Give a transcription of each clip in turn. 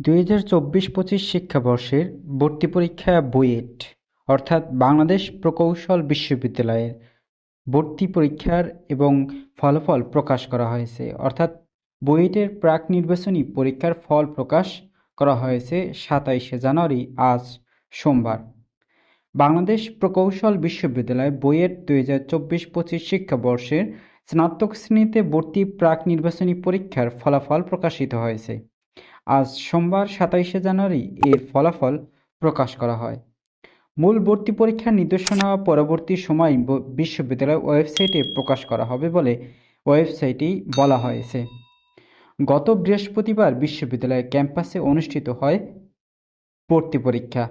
দুই হাজার চব্বিশ পঁচিশ শিক্ষাবর্ষের ভর্তি পরীক্ষা বুয়েট, অর্থাৎ বাংলাদেশ প্রকৌশল বিশ্ববিদ্যালয়ের ভর্তি পরীক্ষার এবং ফলাফল প্রকাশ করা হয়েছে। অর্থাৎ বুয়েটের প্রাক নির্বাচনী পরীক্ষার ফল প্রকাশ করা হয়েছে সাতাইশে জানুয়ারি আজ সোমবার। বাংলাদেশ প্রকৌশল বিশ্ববিদ্যালয় বুয়েট দুই হাজার চব্বিশ পঁচিশ শিক্ষাবর্ষের স্নাতক শ্রেণীতে ভর্তি প্রাক নির্বাচনী পরীক্ষার ফলাফল প্রকাশিত হয়েছে। আজ সোমবার সাতাইশে জানুয়ারি এর ফলাফল প্রকাশ করা হয়। মূল ভর্তি পরীক্ষার নির্দেশনা পরবর্তী সময় বিশ্ববিদ্যালয় ওয়েবসাইটে প্রকাশ করা হবে বলে ওয়েবসাইটেই বলা হয়েছে। গত বৃহস্পতিবার বিশ্ববিদ্যালয়ের ক্যাম্পাসে অনুষ্ঠিত হয় ভর্তি পরীক্ষা।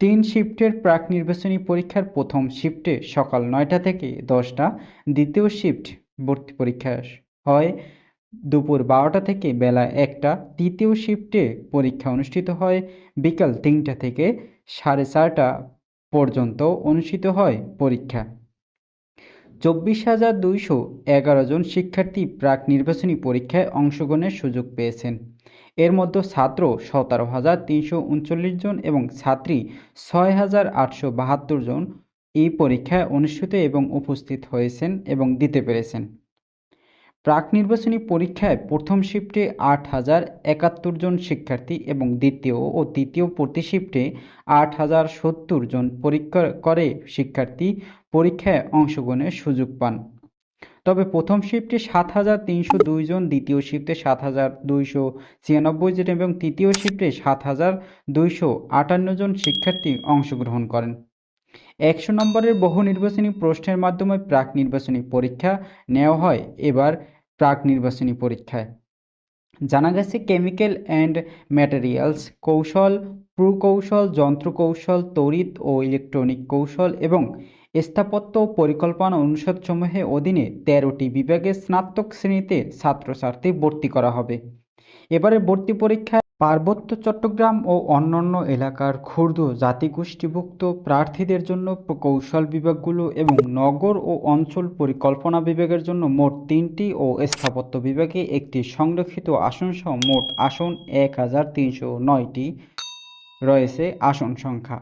তিন শিফটের প্রাক নির্বাচনী পরীক্ষার প্রথম শিফটে সকাল নয়টা থেকে দশটা, দ্বিতীয় শিফট ভর্তি পরীক্ষা হয় দুপুর বারোটা থেকে বেলা একটা তৃতীয় শিফটে পরীক্ষা অনুষ্ঠিত হয়। বিকাল তিনটা থেকে সাড়ে চারটা পর্যন্ত অনুষ্ঠিত হয় পরীক্ষা। চব্বিশ হাজার দুইশো এগারো জন শিক্ষার্থী প্রাক নির্বাচনী পরীক্ষায় অংশগ্রহণের সুযোগ পেয়েছেন। এর মধ্যে ছাত্র সতেরো হাজার তিনশো উনচল্লিশ জন এবং ছাত্রী ছয় হাজার আটশো বাহাত্তর জন এই পরীক্ষায় অনুষ্ঠিত এবং উপস্থিত হয়েছেন এবং দিতে পেরেছেন। প্রাক নির্বাচনী পরীক্ষায় প্রথম শিফটে আট হাজার একাত্তর জন শিক্ষার্থী এবং দ্বিতীয় ও তৃতীয় প্রতি শিফটে আট হাজার সত্তর জন পরীক্ষা করে শিক্ষার্থী পরীক্ষায় অংশগ্রহণের সুযোগ পান। তবে প্রথম শিফটে সাত হাজার তিনশো দুই জন, দ্বিতীয় শিফটে সাত হাজার দুইশো ছিয়ানব্বই জন এবং তৃতীয় শিফটে সাত হাজার দুইশো আটান্ন জন শিক্ষার্থী অংশগ্রহণ করেন। একশো নম্বরের বহু নির্বাচনী প্রশ্নের মাধ্যমে প্রাক নির্বাচনী পরীক্ষা নেওয়া হয়, এবার প্রাক নির্বাচনী পরীক্ষায়। জানা গেছে, কেমিক্যাল অ্যান্ড ম্যাটেরিয়ালস কৌশল, প্রকৌশল যন্ত্র কৌশল তড়িৎ ও ইলেকট্রনিক কৌশল এবং স্থাপত্য পরিকল্পনা অনুষদসমূহের অধীনে তেরোটি বিভাগে স্নাতক শ্রেণীতে ছাত্রছাত্রী ভর্তি করা হবে। এবারে ভর্তি পরীক্ষায় পার্বত্য চট্টগ্রাম ও অন্যান্য এলাকার ক্ষুদ্র জাতিগোষ্ঠীভুক্ত প্রার্থীদের জন্য প্রকৌশল বিভাগগুলো এবং নগর ও অঞ্চল পরিকল্পনা বিভাগের জন্য মোট তিনটি ও স্থাপত্য বিভাগে একটি সংরক্ষিত আসনসহ মোট আসন এক হাজার তিনশো নয়টি রয়েছে আসন সংখ্যা।